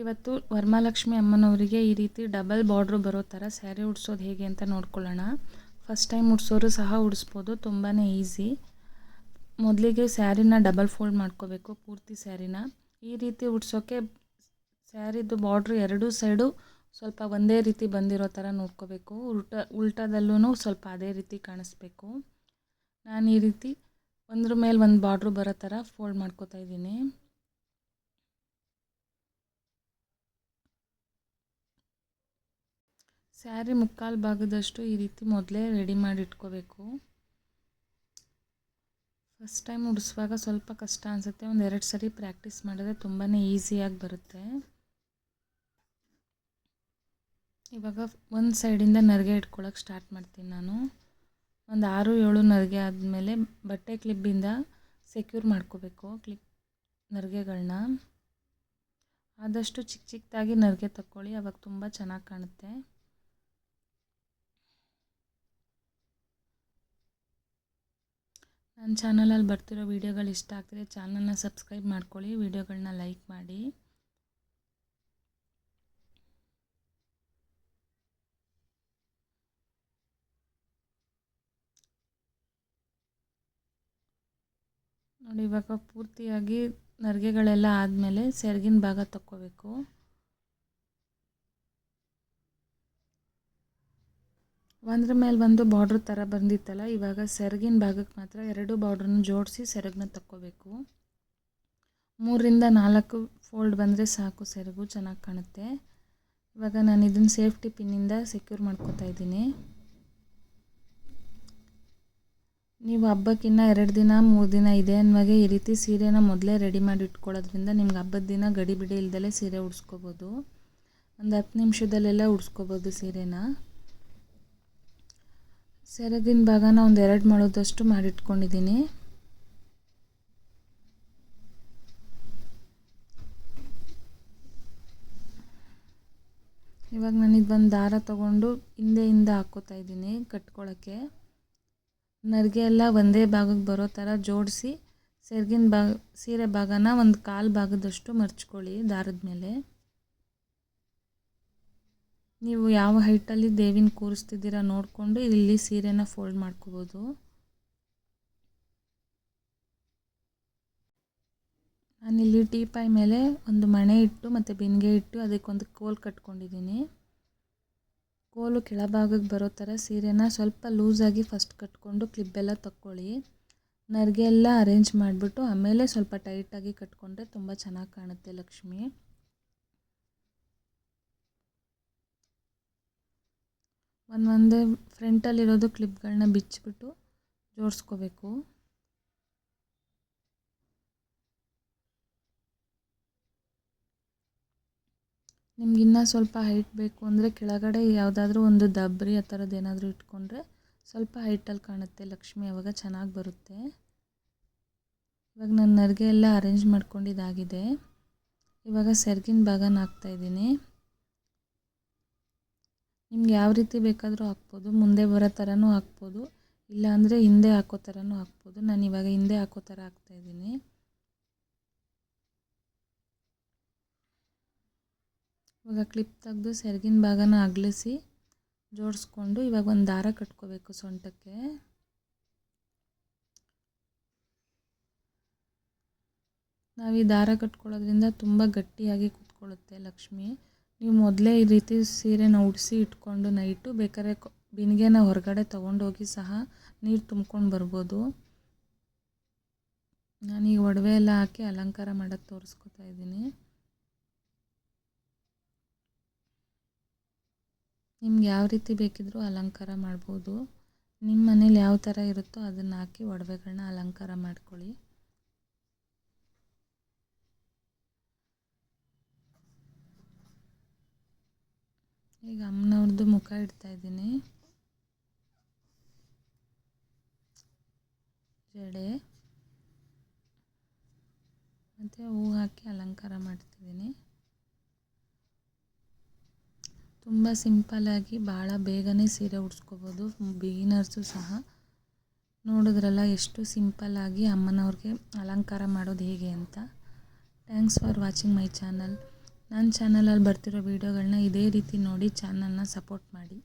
ಇವತ್ತು ವರ್ಮಾಲಕ್ಷ್ಮಿ ಅಮ್ಮನವರಿಗೆ ಈ ರೀತಿ ಡಬಲ್ ಬಾರ್ಡ್ರು ಬರೋ ಥರ ಸ್ಯಾರಿ ಉಡ್ಸೋದು ಹೇಗೆ ಅಂತ ನೋಡ್ಕೊಳ್ಳೋಣ. ಫಸ್ಟ್ ಟೈಮ್ ಉಡ್ಸೋರು ಸಹ ಉಡಿಸ್ಬೋದು ತುಂಬಾ ಈಸಿ. ಮೊದಲಿಗೆ ಸ್ಯಾರಿನ ಡಬಲ್ ಫೋಲ್ಡ್ ಮಾಡ್ಕೋಬೇಕು, ಪೂರ್ತಿ ಸ್ಯಾರಿನ. ಈ ರೀತಿ ಉಡ್ಸೋಕ್ಕೆ ಸ್ಯಾರಿದು ಬಾರ್ಡ್ರು ಎರಡೂ ಸೈಡು ಸ್ವಲ್ಪ ಒಂದೇ ರೀತಿ ಬಂದಿರೋ ಥರ ನೋಡ್ಕೋಬೇಕು. ಉಲ್ಟ ಉಲ್ಟಾದಲ್ಲೂ ಸ್ವಲ್ಪ ಅದೇ ರೀತಿ ಕಾಣಿಸ್ಬೇಕು. ನಾನು ಈ ರೀತಿ ಒಂದ್ರ ಮೇಲೆ ಒಂದು ಬಾರ್ಡ್ರು ಬರೋ ಥರ ಫೋಲ್ಡ್ ಮಾಡ್ಕೋತಾ ಇದ್ದೀನಿ. ಸ್ಯಾರಿ ಮುಕ್ಕಾಲು ಭಾಗದಷ್ಟು ಈ ರೀತಿ ಮೊದಲೇ ರೆಡಿ ಮಾಡಿ ಇಟ್ಕೋಬೇಕು ಫಸ್ಟ್ ಟೈಮ್ ಉಡಿಸುವಾಗ ಸ್ವಲ್ಪ ಕಷ್ಟ ಅನಿಸುತ್ತೆ. ಒಂದು ಎರಡು ಸರಿ ಪ್ರಾಕ್ಟೀಸ್ ಮಾಡಿದ್ರೆ ತುಂಬಾ ಈಸಿಯಾಗಿ ಬರುತ್ತೆ. ಇವಾಗ ಒಂದು ಸೈಡಿಂದ ನರಿಗೆ ಇಟ್ಕೊಳಕ್ಕೆ ಸ್ಟಾರ್ಟ್ ಮಾಡ್ತೀನಿ ನಾನು. ಒಂದು ಆರು, ಏಳು ನರಿಗೆ ಆದಮೇಲೆ ಬಟ್ಟೆ ಕ್ಲಿಪ್ಪಿಂದ ಸೆಕ್ಯೂರ್ ಮಾಡ್ಕೋಬೇಕು ಕ್ಲಿಪ್ ನರಿಗೆಗಳನ್ನ ಆದಷ್ಟು ಚಿಕ್ಕ ಚಿಕ್ಕದಾಗಿ ನರಿಗೆ ತಕ್ಕೊಳ್ಳಿ. ಅವಾಗ ತುಂಬ ಚೆನ್ನಾಗಿ ಕಾಣುತ್ತೆ. ನನ್ನ ಚಾನಲಲ್ಲಿ ಬರ್ತಿರೋ ವೀಡಿಯೋಗಳು ಇಷ್ಟ ಆಗ್ತಿದೆ ಚಾನಲ್ನ ಸಬ್ಸ್ಕ್ರೈಬ್ ಮಾಡ್ಕೊಳ್ಳಿ ವೀಡಿಯೋಗಳನ್ನ ಲೈಕ್ ಮಾಡಿ. ನೋಡಿ, ಇವಾಗ ಪೂರ್ತಿಯಾಗಿ ನರಿಗೆಗಳೆಲ್ಲ ಆದಮೇಲೆ ಸೆರಗಿನ ಭಾಗ ತಕ್ಕೋಬೇಕು. ಒಂದ್ರ ಮೇಲೆ ಒಂದು ಬಾರ್ಡ್ರ್ ಥರ ಬಂದಿತ್ತಲ್ಲ, ಇವಾಗ ಸೆರಗಿನ ಭಾಗಕ್ಕೆ ಮಾತ್ರ ಎರಡು ಬಾರ್ಡ್ರನ್ನ ಜೋಡಿಸಿ ಸೆರಗನ್ನ ತಕ್ಕೋಬೇಕು. ಮೂರರಿಂದ ನಾಲ್ಕು ಫೋಲ್ಡ್ ಬಂದರೆ ಸಾಕು ಸೆರಗು, ಚೆನ್ನಾಗಿ ಕಾಣುತ್ತೆ. ಇವಾಗ ನಾನು ಇದನ್ನು ಸೇಫ್ಟಿ ಪಿನ್ನಿಂದ ಸೆಕ್ಯೂರ್ ಮಾಡ್ಕೋತಾ ಇದ್ದೀನಿ. ನೀವು ಹಬ್ಬಕ್ಕಿನ್ನ ಎರಡು ದಿನ, ಮೂರು ದಿನ ಇದೆ ಅನ್ನುವಾಗೆ ಈ ರೀತಿ ಸೀರೆನ ಮೊದಲೇ ರೆಡಿ ಮಾಡಿ ಇಟ್ಕೊಳ್ಳೋದ್ರಿಂದ ನಿಮ್ಗೆ ಹಬ್ಬದ ದಿನ ಗಡಿಬಿಡಿ ಇಲ್ದಲೇ ಸೀರೆ ಉಡ್ಸ್ಕೊಬೋದು. ಒಂದು ಹತ್ತು ನಿಮಿಷದಲ್ಲೆಲ್ಲ ಉಡ್ಸ್ಕೊಬೋದು ಸೀರೆನ. ಸೆರಗಿನ ಭಾಗನ ಒಂದು ಎರಡು ಮಾಡೋದಷ್ಟು ಮಾಡಿಟ್ಕೊಂಡಿದ್ದೀನಿ. ಇವಾಗ ನನಗೆ ಬಂದು ದಾರ ತಗೊಂಡು ಹಿಂದೆ ಹಾಕ್ಕೋತಾ ಇದ್ದೀನಿ ಕಟ್ಕೊಳ್ಳೋಕ್ಕೆ ನರಿಗೆ ಎಲ್ಲ ಒಂದೇ ಭಾಗಕ್ಕೆ ಬರೋ ಥರ ಜೋಡಿಸಿ, ಸೆರಗಿನ ಭಾಗ, ಸೀರೆ ಭಾಗನ ಒಂದು ಕಾಲು ಭಾಗದಷ್ಟು ಮರ್ಚ್ಕೊಳ್ಳಿ ದಾರದ ಮೇಲೆ. ನೀವು ಯಾವ ಹೈಟಲ್ಲಿ ದೇವಿನ ಕೂರಿಸ್ತಿದ್ದೀರಾ ನೋಡಿಕೊಂಡು ಇಲ್ಲಿ ಸೀರೆನ ಫೋಲ್ಡ್ ಮಾಡ್ಕೋಬೋದು. ನಾನಿಲ್ಲಿ ಟೀಪಾಯ್ ಮೇಲೆ ಒಂದು ಮಣೆ ಇಟ್ಟು ಮತ್ತು ಬಿನ್ಗೆ ಇಟ್ಟು ಅದಕ್ಕೊಂದು ಕೋಲ್ ಕಟ್ಕೊಂಡಿದ್ದೀನಿ. ಕೋಲು ಕೆಳಭಾಗಕ್ಕೆ ಬರೋ ಥರ ಸೀರೆನ ಸ್ವಲ್ಪ ಲೂಸಾಗಿ ಫಸ್ಟ್ ಕಟ್ಕೊಂಡು ಕ್ಲಿಪ್ಪೆಲ್ಲ ತಕ್ಕೊಳ್ಳಿ. ನರಿಗೆ ಎಲ್ಲ ಅರೇಂಜ್ ಮಾಡಿಬಿಟ್ಟು ಆಮೇಲೆ ಸ್ವಲ್ಪ ಟೈಟಾಗಿ ಕಟ್ಕೊಂಡ್ರೆ ತುಂಬ ಚೆನ್ನಾಗಿ ಕಾಣುತ್ತೆ ಲಕ್ಷ್ಮಿ. ಒಂದೊಂದೇ ಫ್ರಂಟಲ್ಲಿರೋದು ಕ್ಲಿಪ್ಗಳನ್ನ ಬಿಚ್ಚಿಬಿಟ್ಟು ಜೋಡಿಸ್ಕೋಬೇಕು. ನಿಮ್ಗಿನ್ನೂ ಸ್ವಲ್ಪ ಹೈಟ್ ಬೇಕು ಅಂದರೆ ಕೆಳಗಡೆ ಯಾವುದಾದ್ರೂ ಒಂದು ದಬ್ರಿ ಆ ಥರದ್ದು ಏನಾದರೂ ಇಟ್ಕೊಂಡ್ರೆ ಸ್ವಲ್ಪ ಹೈಟಲ್ಲಿ ಕಾಣುತ್ತೆ ಲಕ್ಷ್ಮಿ, ಅವಾಗ ಚೆನ್ನಾಗಿ ಬರುತ್ತೆ. ಇವಾಗ ನನ್ನ ನರಿಗೆ ಎಲ್ಲ ಅರೇಂಜ್ ಮಾಡ್ಕೊಂಡಿದ್ದಾಗಿದೆ ಇವಾಗ ಸೆರ್ಗಿನ ಭಾಗನ ಹಾಕ್ತಾಯಿದ್ದೀನಿ ನಿಮ್ಗೆ ಯಾವ ರೀತಿ ಬೇಕಾದರೂ ಹಾಕ್ಬೋದು. ಮುಂದೆ ಬರೋ ಥರನೂ ಹಾಕ್ಬೋದು. ಇಲ್ಲಾಂದರೆ ಹಿಂದೆ ಹಾಕೋ ಥರನೂ ಹಾಕ್ಬೋದು. ನಾನು ಇವಾಗ ಹಿಂದೆ ಹಾಕೋ ಥರ ಹಾಕ್ತಾಯಿದ್ದೀನಿ ಇವಾಗ ಕ್ಲಿಪ್ ತೆಗೆದು ಸೆರಗಿನ ಭಾಗನ ಅಗಲಿಸಿ ಜೋಡಿಸ್ಕೊಂಡು ಇವಾಗ ಒಂದು ದಾರ ಕಟ್ಕೋಬೇಕು ಸೊಂಟಕ್ಕೆ. ನಾವು ಈ ದಾರ ಕಟ್ಕೊಳ್ಳೋದ್ರಿಂದ ತುಂಬ ಗಟ್ಟಿಯಾಗಿ ಕೂತ್ಕೊಳ್ಳುತ್ತೆ ಲಕ್ಷ್ಮಿ. ನೀವು ಮೊದಲೇ ಈ ರೀತಿ ಸೀರೆನ ಉಡಿಸಿ ಇಟ್ಕೊಂಡು ನೈಟು ಬೇಕಾದ್ರೆ ಬಿನಿಗೆನ ಹೊರಗಡೆ ತೊಗೊಂಡೋಗಿ ಸಹ ನೀರು ತುಂಬ್ಕೊಂಡು ಬರ್ಬೋದು. ಈ ಒಡವೆ ಎಲ್ಲ ಹಾಕಿ ಅಲಂಕಾರ ಮಾಡೋದು ತೋರಿಸ್ಕೊತಾ ಇದ್ದೀನಿ. ನಿಮ್ಗೆ ಯಾವ ರೀತಿ ಬೇಕಿದ್ರೂ ಅಲಂಕಾರ ಮಾಡ್ಬೋದು. ನಿಮ್ಮ ಮನೇಲಿ ಯಾವ ಥರ ಇರುತ್ತೋ ಅದನ್ನು ಹಾಕಿ ಒಡವೆಗಳನ್ನ ಅಲಂಕಾರ ಮಾಡ್ಕೊಳ್ಳಿ. ಈಗ ಅಮ್ಮನವ್ರದ್ದು ಮುಖ ಇಡ್ತಾ ಇದ್ದೀನಿ. ಜಡೆ. ಮತ್ತು ಹೂ ಹಾಕಿ ಅಲಂಕಾರ ಮಾಡ್ತಿದ್ದೀನಿ. ತುಂಬ ಸಿಂಪಲ್ಲಾಗಿ ಭಾಳ ಬೇಗನೆ ಸೀರೆ ಉಡ್ಸ್ಕೊಬೋದು. ಬಿಗಿನರ್ಸು ಸಹ. ನೋಡಿದ್ರಲ್ಲ ಎಷ್ಟು ಸಿಂಪಲ್ಲಾಗಿ ಅಮ್ಮನವ್ರಿಗೆ ಅಲಂಕಾರ ಮಾಡೋದು ಹೇಗೆ ಅಂತ. Thanks for watching my channel ನನ್ನ ಚಾನಲಲ್ಲಿ ಬರ್ತಿರೋ ವೀಡಿಯೋಗಳನ್ನ ಇದೇ ರೀತಿ ನೋಡಿ ಚಾನಲನ್ನ ಸಪೋರ್ಟ್ ಮಾಡಿ.